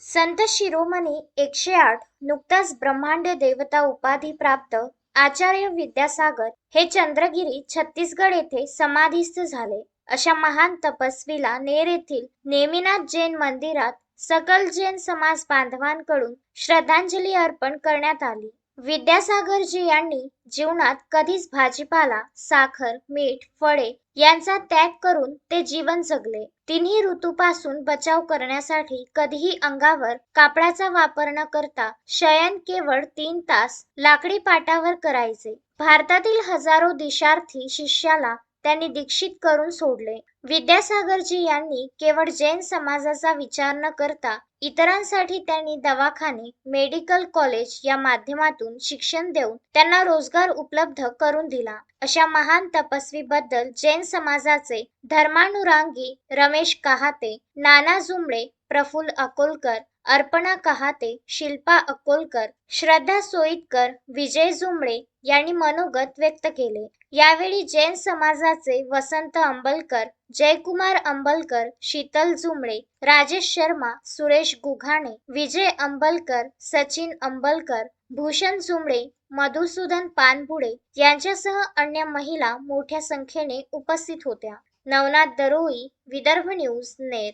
संत शिरोमणी एकशे आठ नुकताच ब्रह्मांड देवता उपाधी प्राप्त आचार्य विद्यासागर हे चंद्रगिरी छत्तीसगड येथे समाधीस्थ झाले. अशा महान तपस्वीला नेर येथील नेमिनाथ जैन मंदिरात सकल जैन समाज बांधवांकडून श्रद्धांजली अर्पण करण्यात आली. विद्यासागरजी यांनी जीवनात कधीच भाजीपाला साखर मीठ फळे यांचा त्याग करून ते जीवन जगले. तिन्ही ऋतूपासून बचाव करण्यासाठी कधीही अंगावर कापडाचा वापर न करता शयन केवळ तीन तास लाकडी पाटावर करायचे. भारतातील हजारो दिशार्थी शिष्याला त्यांनी दीक्षित करून सोडले. विद्यासागरजी यांनी केवळ जैन समाजाचा विचार न करता इतरांसाठी त्यांनी दवाखाने मेडिकल कॉलेज या माध्यमातून शिक्षण देऊन त्यांना रोजगार उपलब्ध करून दिला. अशा महान तपस्वीबद्दल जैन समाजाचे धर्मानुरांगी रमेश कहाते नाना जुमळे प्रफुल्ल अकोलकर अर्पणा कहाते शिल्पा अकोलकर श्रद्धा सोईतकर विजय जुमळे यांनी मनोगत व्यक्त केले. यावेळी जैन समाजाचे वसंत अंबलकर जयकुमार अंबलकर शीतल जुमळे राजेश शर्मा सुरेश गुघाणे विजय अंबलकर सचिन अंबलकर भूषण जुमळे मधुसूदन पानबुडे यांच्यासह अन्य महिला मोठ्या संख्येने उपस्थित होत्या. नवनाथ दरोई विदर्भ न्यूज नेर